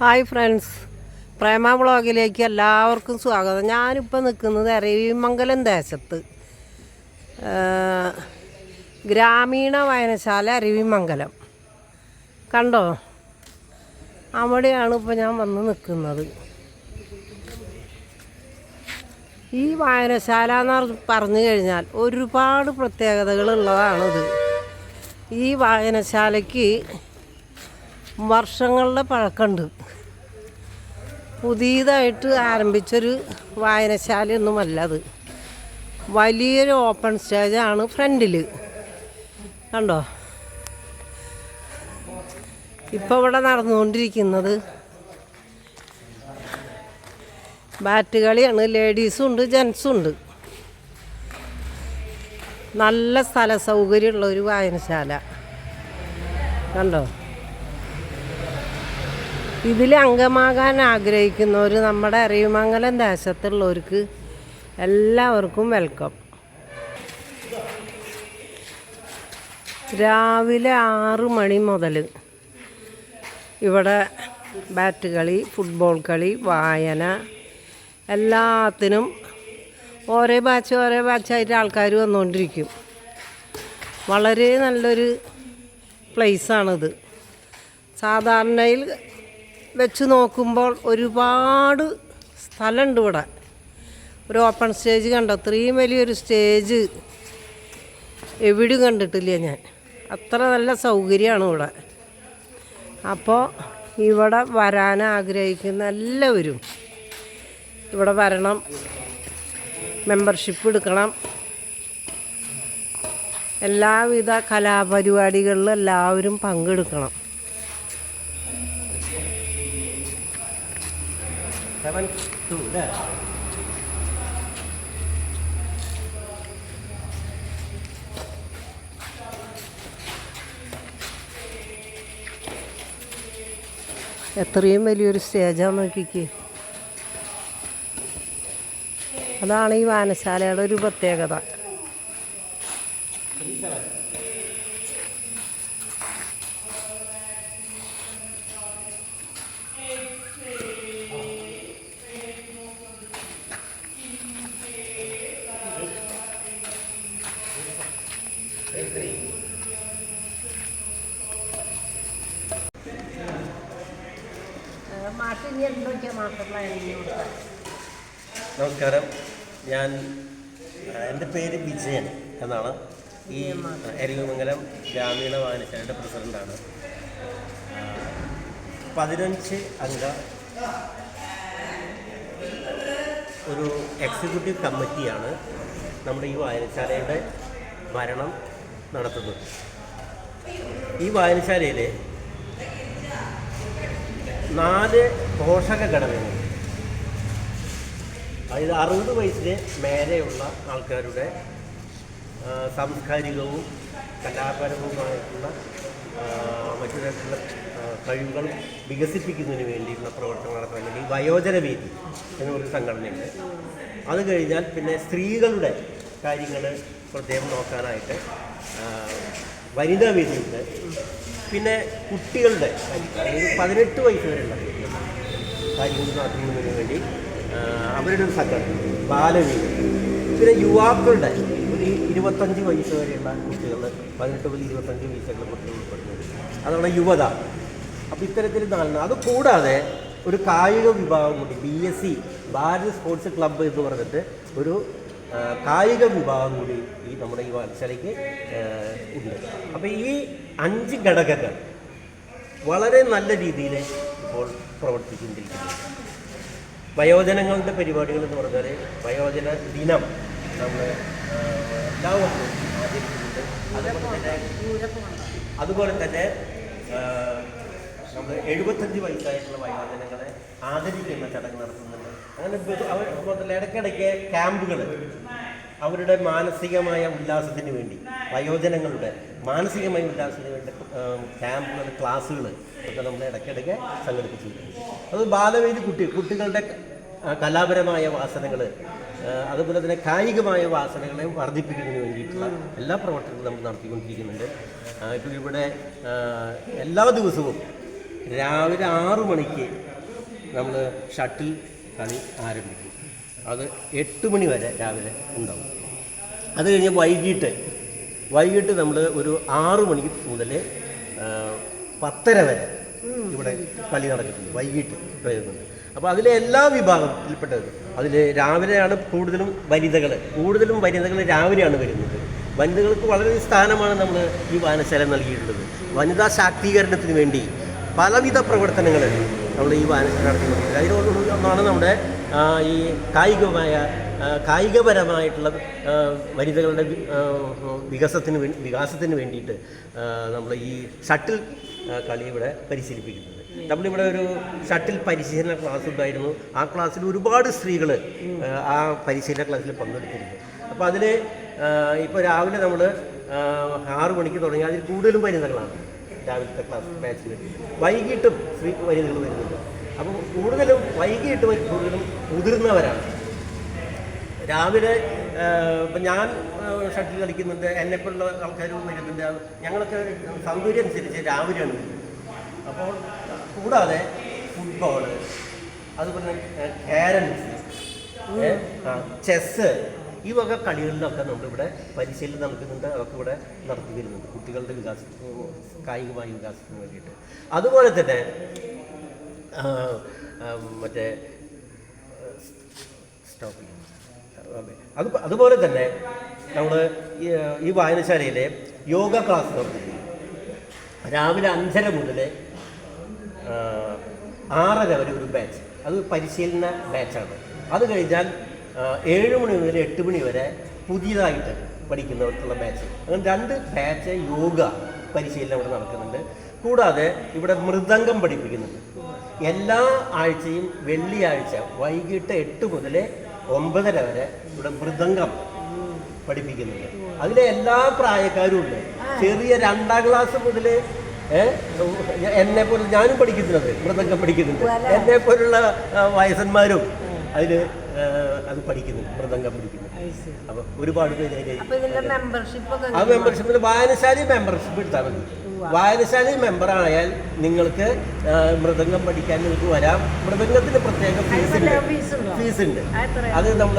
Hi friends. പ്രേമ ബ്ലോഗിലേക്ക് എല്ലാവർക്കും സ്വാഗതം. ഞാനിപ്പോൾ നിൽക്കുന്നത് അരവിമംഗലം ദേശത്ത്. ഗ്രാമീണ വായനശാല അരവിമംഗലം. കണ്ടോ? അവിടെയാണ് ഇപ്പോൾ ഞാൻ വന്ന് നിൽക്കുന്നത് ഈ വായനശാല എന്ന് പറഞ്ഞു കഴിഞ്ഞാൽ ഒരുപാട് പ്രത്യേകതകളുള്ളതാണിത് ഈ വായനശാലയ്ക്ക് വർഷങ്ങളുടെ പഴക്കമുണ്ട്. പുതിയതായിട്ട് ആരംഭിച്ചൊരു വായനശാലയൊന്നുമല്ല അത്. വലിയൊരു ഓപ്പൺ സ്റ്റേജാണ് ഫ്രണ്ടിൽ കണ്ടോ? ഇപ്പോൾ ഇവിടെ നടന്നുകൊണ്ടിരിക്കുന്നത് ബാറ്റ് കളിയാണ്. ലേഡീസും ഉണ്ട് ജെൻസും ഉണ്ട് നല്ല സ്ഥല സൗകര്യമുള്ള ഒരു വായനശാല. കണ്ടോ? ഇതിൽ അംഗമാകാൻ ആഗ്രഹിക്കുന്നവർ നമ്മുടെ അറിയുമംഗലം ദേശത്തുള്ളവർക്ക് എല്ലാവർക്കും വെൽക്കം രാവിലെ ആറ് മണി മുതൽ ഇവിടെ ബാറ്റ് കളി ഫുട്ബോൾ കളി വായന എല്ലാത്തിനും ഓരോ ബാച്ച് ഓരോ ബാച്ചായിട്ട് ആൾക്കാർ വന്നുകൊണ്ടിരിക്കും വളരെ നല്ലൊരു പ്ലേസാണിത് സാധാരണയിൽ വെച്ച് നോക്കുമ്പോൾ ഒരുപാട് സ്ഥലമുണ്ട് ഇവിടെ. ഒരു ഓപ്പൺ സ്റ്റേജ് കണ്ടോ? അത്രയും വലിയൊരു സ്റ്റേജ് എവിടെയും കണ്ടിട്ടില്ല ഞാൻ. അത്ര നല്ല സൗകര്യമാണ് ഇവിടെ. അപ്പോൾ ഇവിടെ വരാൻ ആഗ്രഹിക്കുന്ന എല്ലാവരും ഇവിടെ വരണം. മെമ്പർഷിപ്പ് എടുക്കണം. എല്ലാവിധ കലാപരിപാടികളിലും എല്ലാവരും പങ്കെടുക്കണം. സെവൻ ടു അല്ലേ എത്രയും വലിയൊരു സ്റ്റേജാണ് നോക്കിക്ക്. അതാണ് ഈ വായനശാലയുടെ ഒരു പ്രത്യേകത. നമസ്കാരം. ഞാൻ എന്റെ പേര് വിജയൻ എന്നാണ്. ഈ എരികുമംഗലം ഗ്രാമീണ വായനശാലയുടെ പ്രസിഡന്റാണ് പതിനഞ്ച് അംഗ ഒരു എക്സിക്യൂട്ടീവ് കമ്മിറ്റിയാണ് നമ്മുടെ ഈ വായനശാലയുടെ ഭരണം നടത്തുന്നത്. ഈ വായനശാലയിൽ നാല് പോഷക ഘടകങ്ങൾ അതായത് അറുപത് വയസ്സിന് മേലെയുള്ള ആൾക്കാരുടെ സാംസ്കാരികവും കലാപരവുമായിട്ടുള്ള മറ്റു തരത്തിലുള്ള കഴിവുകൾ വികസിപ്പിക്കുന്നതിന് വേണ്ടിയിട്ടുള്ള പ്രവർത്തനം വേണ്ടി വയോജന വേദി എന്നൊരു സംഘടനയുണ്ട്. അത് കഴിഞ്ഞാൽ പിന്നെ സ്ത്രീകളുടെ കാര്യങ്ങൾ പ്രത്യേകം നോക്കാനായിട്ട് വനിതാ വേദിയുണ്ട് പിന്നെ കുട്ടികളുടെ പതിനെട്ട് വയസ്സ് വരെയുള്ള കാര്യങ്ങൾ വേണ്ടി അവരുടെ ഒരു സംഘടന ബാലവീതി പിന്നെ യുവാക്കളുടെ ഒരു ഇരുപത്തഞ്ച് വയസ്സ് വരെയുള്ള കുട്ടികൾ പതിനെട്ട് മുതൽ ഇരുപത്തഞ്ച് വയസ്സുള്ള കുട്ടികൾ ഉൾപ്പെടുന്നത്. അതാണ് യുവത. അപ്പോൾ ഇത്തരത്തിൽ നാലെണ്ണം അത് കൂടാതെ ഒരു കായിക വിഭാഗം കൂടി B S C Bharat sports club എന്ന് പറഞ്ഞിട്ട് ഒരു കായിക വിഭാഗം കൂടി ഈ നമ്മുടെ ഈ വാത്സലയ്ക്ക് ഉണ്ട്. അപ്പോൾ ഈ അഞ്ച് ഘടകങ്ങൾ വളരെ നല്ല രീതിയിൽ ഇപ്പോൾ പ്രവർത്തിച്ചുകൊണ്ടിരിക്കുന്നു. വയോജനങ്ങളുടെ പരിപാടികൾ എന്ന് പറഞ്ഞാൽ വയോജന ദിനം നമ്മൾ എല്ലാ വർഷവും ആചരിക്കുന്നുണ്ട്. അതുപോലെ തന്നെ അതുപോലെ തന്നെ നമ്മൾ എഴുപത്തഞ്ച് വയസ്സായിട്ടുള്ള വയോജനങ്ങളെ ആദരിക്കുന്ന ചടങ്ങ് നടത്തുന്നുണ്ട്. അങ്ങനെ ഇടയ്ക്കിടയ്ക്ക് ക്യാമ്പുകൾ അവരുടെ മാനസികമായ ഉല്ലാസത്തിന് വേണ്ടി വയോജനങ്ങളുടെ മാനസികമായ ഉല്ലാസത്തിന് വേണ്ടി ക്യാമ്പുകൾ ക്ലാസ്സുകൾ ഒക്കെ നമ്മൾ ഇടയ്ക്കിടയ്ക്ക് സംഘടിപ്പിച്ചിട്ടുണ്ട്. അത് ബാലവേദി കുട്ടി കുട്ടികളുടെ കലാപരമായ വാസനകൾ അതുപോലെ തന്നെ കായികമായ വാസനകളെ വർദ്ധിപ്പിക്കുന്നതിന് വേണ്ടിയിട്ടുള്ള എല്ലാ പ്രവർത്തനങ്ങളും നമ്മൾ നടത്തിക്കൊണ്ടിരിക്കുന്നുണ്ട്. ഇപ്പോൾ ഇവിടെ എല്ലാ ദിവസവും രാവിലെ ആറു മണിക്ക് നമ്മൾ ഷട്ടിൽ കളി ആരംഭിക്കും. അത് എട്ട് മണി വരെ രാവിലെ ഉണ്ടാവും. അത് കഴിഞ്ഞ് വൈകിട്ട് വൈകിട്ട് നമ്മൾ ഒരു ആറു മണിക്ക് മുതൽ പത്തര വരെ ഇവിടെ കളി നടക്കുന്നുണ്ട് വൈകിട്ട് വരുന്നുണ്ട് അപ്പോൾ അതിലെ എല്ലാ വിഭാഗത്തിൽപ്പെട്ടത് അതിൽ രാവിലെയാണ് കൂടുതലും വനിതകൾ കൂടുതലും വനിതകൾ രാവിലെയാണ് വരുന്നത്. വനിതകൾക്ക് വളരെ സ്ഥാനമാണ് നമ്മൾ ഈ വായനശാല നൽകിയിട്ടുള്ളത്. വനിതാ ശാക്തീകരണത്തിന് വേണ്ടി പലവിധ പ്രവർത്തനങ്ങൾ നമ്മൾ ഈ വായനശാല നടത്തുന്നത് ഒന്നാണ് നമ്മുടെ ഈ കായികമായ കായികപരമായിട്ടുള്ള വനിതകളുടെ വികസത്തിന് വേണ്ടി വികാസത്തിന് വേണ്ടിയിട്ട് നമ്മൾ ഈ ഷട്ടിൽ കളി ഇവിടെ പരിശീലിപ്പിക്കുന്നത്. നമ്മളിവിടെ ഒരു ഷട്ടിൽ പരിശീലന ക്ലാസ് ഉണ്ടായിരുന്നു. ആ ക്ലാസ്സിൽ ഒരുപാട് സ്ത്രീകൾ ആ പരിശീലന ക്ലാസ്സിൽ പങ്കെടുത്തിരുന്നു. അപ്പോൾ അതിൽ ഇപ്പോൾ രാവിലെ നമ്മൾ ആറു മണിക്ക് തുടങ്ങി അതിൽ കൂടുതലും വനിതകളാണ് രാവിലത്തെ ക്ലാസ് ബാച്ചിൽ വൈകിട്ടും സ്ത്രീ വനിതകൾ വരുന്നുണ്ട്. അപ്പോൾ കൂടുതലും വൈകിട്ട് കൂടുതലും മുതിർന്നവരാണ്. രാവിലെ ഇപ്പം ഞാൻ ഷട്ടിൽ കളിക്കുന്നുണ്ട്. എന്നെപ്പോലുള്ള ആൾക്കാരും വരുന്നുണ്ട് ഞങ്ങളൊക്കെ സൗകര്യം അനുസരിച്ച് രാവിലെയാണ് വരുന്നത് അപ്പോൾ കൂടാതെ ഫുട്ബോൾ അതുപോലെ ക്യാരംസ് ചെസ്സ് ഈ വക കളികളിലൊക്കെ നമ്മളിവിടെ പരിശീലനം നടക്കുന്നുണ്ട് അതൊക്കെ ഇവിടെ നടത്തി വരുന്നുണ്ട്. കുട്ടികളുടെ വികാസത്തിന് കായികമായ വികാസത്തിന് വേണ്ടിയിട്ട്. അതുപോലെ തന്നെ മറ്റേ സ്റ്റോപ്പ് അത് അതുപോലെ തന്നെ നമ്മൾ ഈ വായനശാലയിലെ യോഗ ക്ലാസ് നടത്തുന്നു രാവിലെ അഞ്ചര മുതൽ ആറര വരെ ഒരു ബാച്ച് അത് പരിശീലന ബാച്ചാണ് അത് കഴിഞ്ഞാൽ ഏഴ് മണി മുതൽ എട്ട് മണി വരെ പുതിയതായിട്ട് പഠിക്കുന്നവർക്കുള്ള ബാച്ച് അങ്ങനെ രണ്ട് ബാച്ച് യോഗ പരിശീലനം ഇവിടെ നടക്കുന്നുണ്ട്. കൂടാതെ ഇവിടെ മൃദംഗം പഠിപ്പിക്കുന്നുണ്ട്. എല്ലാ ആഴ്ചയും വെള്ളിയാഴ്ച വൈകിട്ട് എട്ട് മുതൽ ഒമ്പതര വരെ ഇവിടെ മൃദംഗം പഠിപ്പിക്കുന്നുണ്ട്. അതിലെ എല്ലാ പ്രായക്കാരും ഉണ്ട്. ചെറിയ രണ്ടാം ക്ലാസ് മുതൽ എന്നെ പോലെ ഞാനും പഠിക്കുന്നുണ്ട് മൃദംഗം പഠിക്കുന്നുണ്ട്. എന്നെ പോലുള്ള വയസ്സന്മാരും അതിൽ അത് പഠിക്കുന്നുണ്ട് മൃദംഗം പഠിക്കുന്നു അപ്പോൾ ഒരുപാട് പേര് ആ മെമ്പർഷിപ്പിൽ വായനശാല മെമ്പർഷിപ്പ് എടുത്താൽ മതി. വായനശാല മെമ്പർ ആയാൽ നിങ്ങൾക്ക് മൃദംഗം പഠിക്കാൻ നിങ്ങൾക്ക് വരാം. മൃദംഗത്തിന് പ്രത്യേക ഫീസ് ഉണ്ട്. ഫീസ് ഉണ്ട്? അത് നമ്മൾ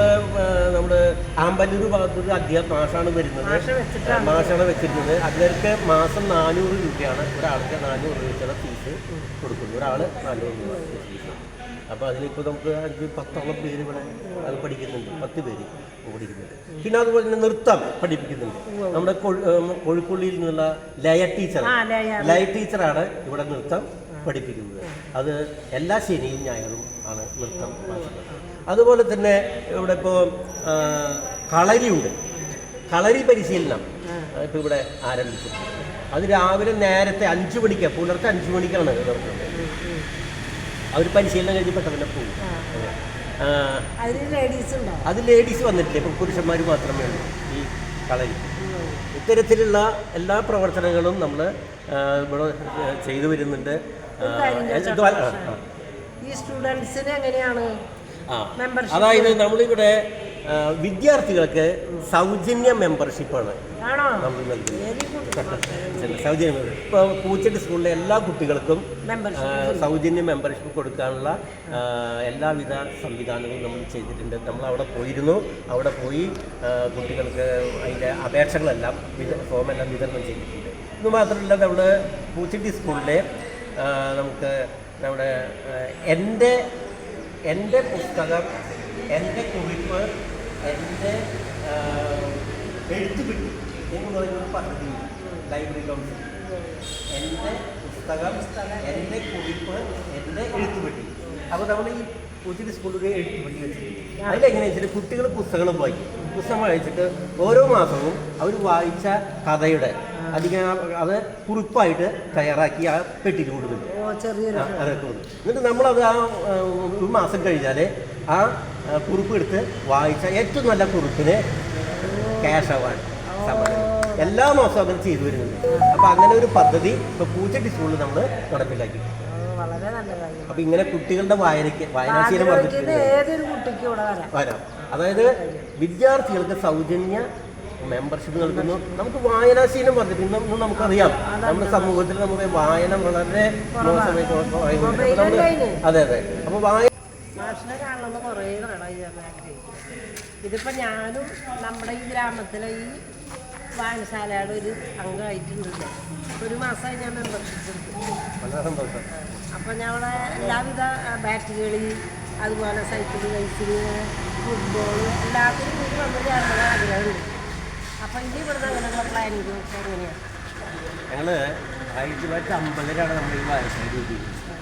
നമ്മുടെ ആമ്പല്ലൂർ ഭാഗത്തൊരു അധ്യാപക മാഷാണ് വരുന്നത്. മാഷാണ് വെച്ചിരുന്നത്. അതിലേക്ക് മാസം നാനൂറ് രൂപയാണ്. ഒരാൾക്ക് നാനൂറ് രൂപ ഫീസ് കൊടുക്കുന്നത് ഒരാൾ നാനൂറ് രൂപ ഫീസ് അപ്പോൾ അതിലിപ്പോൾ നമുക്ക് അഞ്ച് പത്തോളം പേര് ഇവിടെ അത് പഠിക്കുന്നുണ്ട്. പത്ത് പേര് പഠിക്കുന്നുണ്ട് പിന്നെ അതുപോലെ തന്നെ നൃത്തം പഠിപ്പിക്കുന്നുണ്ട്. നമ്മുടെ കോഴിക്കുള്ളിയിൽ നിന്നുള്ള ലയ ടീച്ചർ. ലയ ടീച്ചറാണ് ഇവിടെ നൃത്തം പഠിപ്പിക്കുന്നത്. അത് എല്ലാ ശനിയും ഞായറും ആണ് നൃത്തം അതുപോലെ തന്നെ ഇവിടെ ഇപ്പോൾ കളരിയുണ്ട്. കളരി പരിശീലനം ഇപ്പോൾ ഇവിടെ ആരംഭിച്ചിട്ടുണ്ട്. അത് രാവിലെ നേരത്തെ അഞ്ച് മണിക്ക് പുലർച്ചെ അഞ്ച് മണിക്കാണ് നടത്തുന്നത്. അവർ പരിശീലനം കഴിഞ്ഞ് പെട്ടെന്ന് പോകും. അത് ലേഡീസ് വന്നിട്ടില്ല? ഇപ്പം പുരുഷന്മാർ മാത്രമേ ഉള്ളൂ ഈ കളരി. ഇത്തരത്തിലുള്ള എല്ലാ പ്രവർത്തനങ്ങളും നമ്മൾ ഇവിടെ ചെയ്തു വരുന്നുണ്ട്. ഈ സ്റ്റുഡൻസിന് എങ്ങനെയാണ് അതായത് നമ്മളിവിടെ വിദ്യാർത്ഥികൾക്ക് സൗജന്യ മെമ്പർഷിപ്പാണ് നമ്മൾ നൽകുന്നത്. സൗജന്യ ഇപ്പോൾ പൂച്ചട്ടി സ്കൂളിലെ എല്ലാ കുട്ടികൾക്കും സൗജന്യ മെമ്പർഷിപ്പ് കൊടുക്കാനുള്ള എല്ലാവിധ സംവിധാനങ്ങളും നമ്മൾ ചെയ്തിട്ടുണ്ട്. നമ്മൾ അവിടെ പോയിരുന്നു. അവിടെ പോയി കുട്ടികൾക്ക് അതിന്റെ അപേക്ഷകളെല്ലാം ഫോം എല്ലാം വിതരണം ചെയ്തിട്ടുണ്ട്. ഇത് മാത്രമല്ല നമ്മൾ പൂച്ചട്ടി സ്കൂളിലെ നമുക്ക് നമ്മുടെ എന്റെ എന്റെ പുസ്തകം എന്റെ കുറിപ്പ് എന്റെ എഴുത്ത് കിട്ടി. എന്ന് പറയുന്നൊരു പദ്ധതി. ലൈബ്രറി കൗൺസിൽ എന്റെ പുസ്തകം എന്റെ കുറിപ്പ് എന്റെ എഴുത്ത് പെട്ടി അപ്പോൾ നമ്മൾ ഈ കൊച്ചിന്റെ സ്കൂളിൽ എഴുത്ത് പെട്ടി വെച്ചിട്ടുണ്ട് അതിലെങ്ങനെയാണെന്ന് വെച്ചാൽ കുട്ടികൾ പുസ്തകങ്ങൾ വായിക്കും പുസ്തകം വായിച്ചിട്ട് ഓരോ മാസവും അവർ വായിച്ച കഥയുടെ അധികം അത് കുറിപ്പായിട്ട് തയ്യാറാക്കി ആ പെട്ടിയിൽ കൊടുക്കുന്നു അതൊക്കെ എന്നിട്ട് നമ്മളത് ആ ഒരു മാസം കഴിഞ്ഞാൽ ആ, കുറിപ്പ് എടുത്ത് വായിച്ച ഏറ്റവും നല്ല കുറിപ്പിന് അവാർഡ് സമ്മാനം എല്ലാ മാസവും അങ്ങനെ ചെയ്തു വരുന്നുണ്ട്. അപ്പോൾ അങ്ങനെ ഒരു പദ്ധതി ഇപ്പോൾ പൂച്ചട്ടി സ്കൂളിൽ നമ്മൾ നടപ്പിലാക്കി അപ്പൊ ഇങ്ങനെ കുട്ടികളുടെ വായനയ്ക്ക് വായനാശീലം വരാം. അതായത് വിദ്യാർത്ഥികൾക്ക് സൗജന്യ മെമ്പർഷിപ്പ് നൽകുന്നു. നമുക്ക് വായനാശീലം വർദ്ധിപ്പിക്കുന്നു ഇന്ന് നമുക്കറിയാം. നമ്മുടെ സമൂഹത്തിൽ നമുക്ക് വായന വളരെ അതെ അതെ. അപ്പൊ വായന മാഷിനെ കാണണമെന്ന് കുറേ നാളായി ഞാൻ ആഗ്രഹിക്കുന്നു ഇതിപ്പോൾ ഞാനും നമ്മുടെ ഈ ഗ്രാമത്തിലെ ഈ വായനശാലയുടെ ഒരു അംഗമായിട്ടുണ്ടല്ലോ ഒരു മാസമായി ഞാൻ മെമ്പർഷിപ്പ് എടുത്തു. അപ്പം ഞങ്ങളുടെ എല്ലാവിധ ബാറ്റ് കളി അതുപോലെ സൈക്കിൾ റേസിങ് ഫുട്ബോൾ എല്ലാത്തിനും കൂടി വന്ന് ചേർന്നത് ആഗ്രഹമുണ്ട്. അപ്പം ഇനി ഇവിടുന്ന് അങ്ങനെയുള്ള പ്ലാനിങ് ഒക്കെ എങ്ങനെയാണ് ഞങ്ങൾ ആയിരത്തി തൊള്ളായിരത്തി അമ്പതിലാണ് നമ്മൾ ഈ വായനശാല രൂപീകരിച്ചത്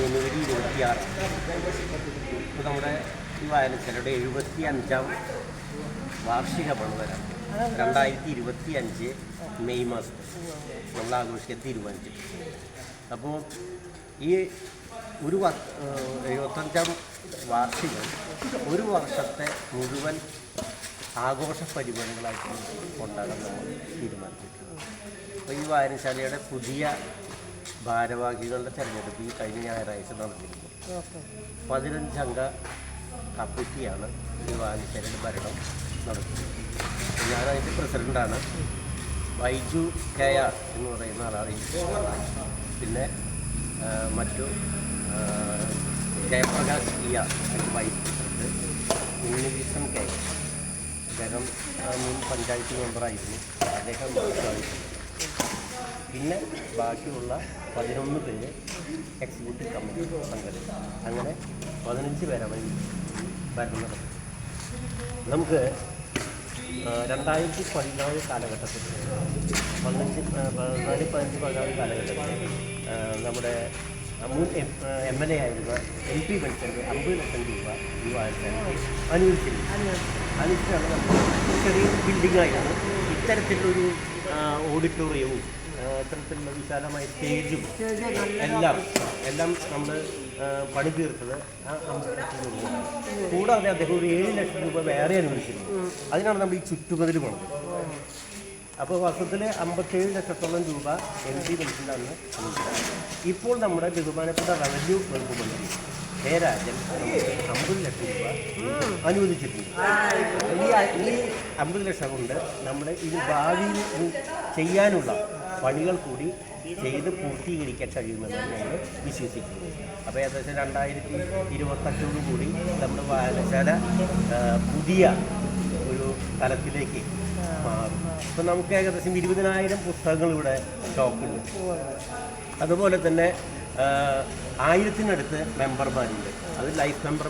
ജനുവരി ഇരുപത്തിയാറ്. ഇപ്പോൾ നമ്മുടെ ഈ വായനശാലയുടെ എഴുപത്തി അഞ്ചാം വാർഷിക വരാൻ രണ്ടായിരത്തി ഇരുപത്തി അഞ്ച് മെയ് മാസം നമ്മൾ ആഘോഷിക്കാൻ തീരുമാനിച്ചിട്ടുണ്ട് അപ്പോൾ ഈ ഒരു എഴുപത്തഞ്ചാം വാർഷികം ഒരു വർഷത്തെ മുഴുവൻ ആഘോഷ പരിപാടികളായിട്ട് കൊണ്ടാകാൻ നമ്മൾ തീരുമാനിച്ചിട്ടുണ്ട്. അപ്പോൾ ഈ വായനശാലയുടെ പുതിയ ഭാരവാഹികളുടെ തെരഞ്ഞെടുപ്പ് ഈ കഴിഞ്ഞ ഞായറാഴ്ച നടന്നിരുന്നു പതിനഞ്ചംഗ കമ്മിറ്റിയാണ് ഈ വായനശാലയുടെ ഭരണം നടത്തുന്നത്. ഞാൻ അതിന്റെ പ്രസിഡന്റാണ് വൈജു കെ ആർ എന്ന് പറയുന്ന ആളാണ് പിന്നെ മറ്റു ജയപ്രകാശ് ഇ ആർ അതിന്റെ വൈസ് പ്രസിഡന്റ്. ഉണ്ണികൃഷ്ണൻ കെ. അദ്ദേഹം മുൻ പഞ്ചായത്ത് മെമ്പറായിരുന്നു. അദ്ദേഹം പിന്നെ ബാക്കിയുള്ള പതിനൊന്ന് പേര് എക്സിക്യൂട്ടീവ് കമ്മിറ്റി സംഘടന അങ്ങനെ പതിനഞ്ച് പേരാണ് വരുന്നത്. നമുക്ക് രണ്ടായിരത്തി പതിനാല് കാലഘട്ടത്തിൽ പതിനഞ്ച് പതിനാല് പതിനഞ്ച് പതിനാല് കാലഘട്ടത്തിൽ നമ്മുടെ മുൻ എം എൽ എ ആയിരുന്ന എം പി മത്സരം അമ്പത് ലക്ഷം രൂപ വായ്പ അനുവദിച്ചിരുന്നു. അതിനാണ് നമ്മൾ ചെറിയ ബിൽഡിംഗ് ആയിരുന്നു. ഇത്തരത്തിലൊരു ഓഡിറ്റോറിയവും ഇത്തരത്തിലുള്ള വിശാലമായ സ്റ്റേജും എല്ലാം എല്ലാം നമ്മൾ പണി തീർത്തത് കൂടാതെ അദ്ദേഹം ഒരു ഏഴ് ലക്ഷം രൂപ വേറെ അനുവദിച്ചിരുന്നു. അതിനാണ് നമ്മൾ ഈ ചുറ്റുമതിൽ പണിത്. അപ്പോൾ വർഷത്തിൽ അമ്പത്തേഴ് ലക്ഷത്തോളം രൂപ എൻ ഡി പെൻഷനാണ് ഇപ്പോൾ നമ്മുടെ ബഹുമാനപ്പെട്ട റവന്യൂ വകുപ്പ് മന്ത്രി ജയരാജൻ അമ്പത് ലക്ഷം രൂപ അനുവദിച്ചിട്ടുണ്ട്. ഈ ഈ അമ്പത് ലക്ഷം കൊണ്ട് നമ്മുടെ ഇത് ഭാവിയിൽ ചെയ്യാനുള്ള പണികൾ കൂടി ചെയ്ത് പൂർത്തീകരിക്കാൻ കഴിയുമെന്നാണ് ഞങ്ങൾ വിശ്വസിക്കുന്നത് അപ്പോൾ ഏകദേശം രണ്ടായിരത്തി ഇരുപത്തഞ്ചോടു കൂടി നമ്മുടെ വായനശാല പുതിയ ഒരു തലത്തിലേക്ക് മാറും. ഇപ്പം നമുക്ക് ഏകദേശം ഇരുപതിനായിരം പുസ്തകങ്ങൾ ഇവിടെ സ്റ്റോക്കുണ്ട്. അതുപോലെ തന്നെ ആയിരത്തിനടുത്ത് മെമ്പർമാരുണ്ട്. അത് ലൈഫ് മെമ്പർ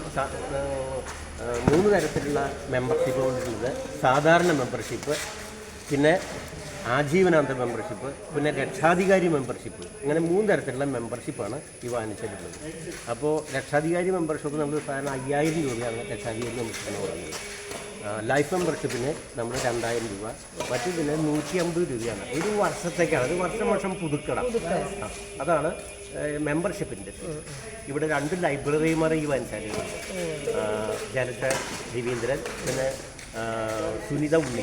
മൂന്ന് തരത്തിലുള്ള മെമ്പർഷിപ്പ് കൊണ്ടുള്ളത് സാധാരണ മെമ്പർഷിപ്പ്. പിന്നെ ആജീവനാന്ത മെമ്പർഷിപ്പ് പിന്നെ രക്ഷാധികാരി മെമ്പർഷിപ്പ് അങ്ങനെ മൂന്ന് തരത്തിലുള്ള മെമ്പർഷിപ്പാണ് ഈ വാങ്ങിച്ചിട്ടുള്ളത് അപ്പോൾ രക്ഷാധികാരി മെമ്പർഷിപ്പ് നമ്മൾ സാധാരണ അയ്യായിരം രൂപയാണ് രക്ഷാധികാരി മെമ്പർഷിപ്പ് എന്ന് പറയുന്നത് ലൈഫ് മെമ്പർഷിപ്പിന് നമ്മൾ രണ്ടായിരം രൂപ മറ്റേതിന് നൂറ്റി അമ്പത് രൂപയാണ്. ഒരു വർഷത്തേക്കാണ് ഒരു വർഷം വർഷം പുതുക്കണം. അതാണ് മെമ്പർഷിപ്പിന്റെ ഇവിടെ രണ്ട് ലൈബ്രറിമാരെ ഈ വൻശാലയുണ്ട് ജലജ രവീന്ദ്രൻ പിന്നെ സുനിത ഉണ്ണി.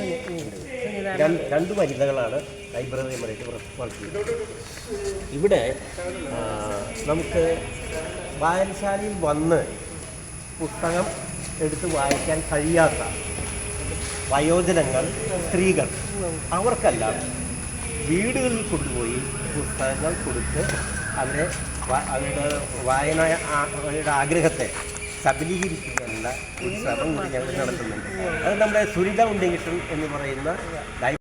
രണ്ട് വനിതകളാണ് വർക്ക് ചെയ്യുന്നത് ഇവിടെ നമുക്ക് വായനശാലയിൽ വന്ന് പുസ്തകം എടുത്ത് വായിക്കാൻ കഴിയാത്ത വയോജനങ്ങൾ സ്ത്രീകൾ അവർക്കെല്ലാം വീടുകളിൽ കൊണ്ടുപോയി പുസ്തകങ്ങൾ കൊടുത്ത് അവരെ അവരുടെ വായന അവരുടെ ആഗ്രഹത്തെ സബലീകരിക്കാനുള്ള ഒരു ശ്രമം കൂടി ഞങ്ങൾ നടത്തുന്നുണ്ട്. അത് നമ്മുടെ സുരിത ഉണ്ണികൃഷ്ണൻ എന്ന് പറയുന്ന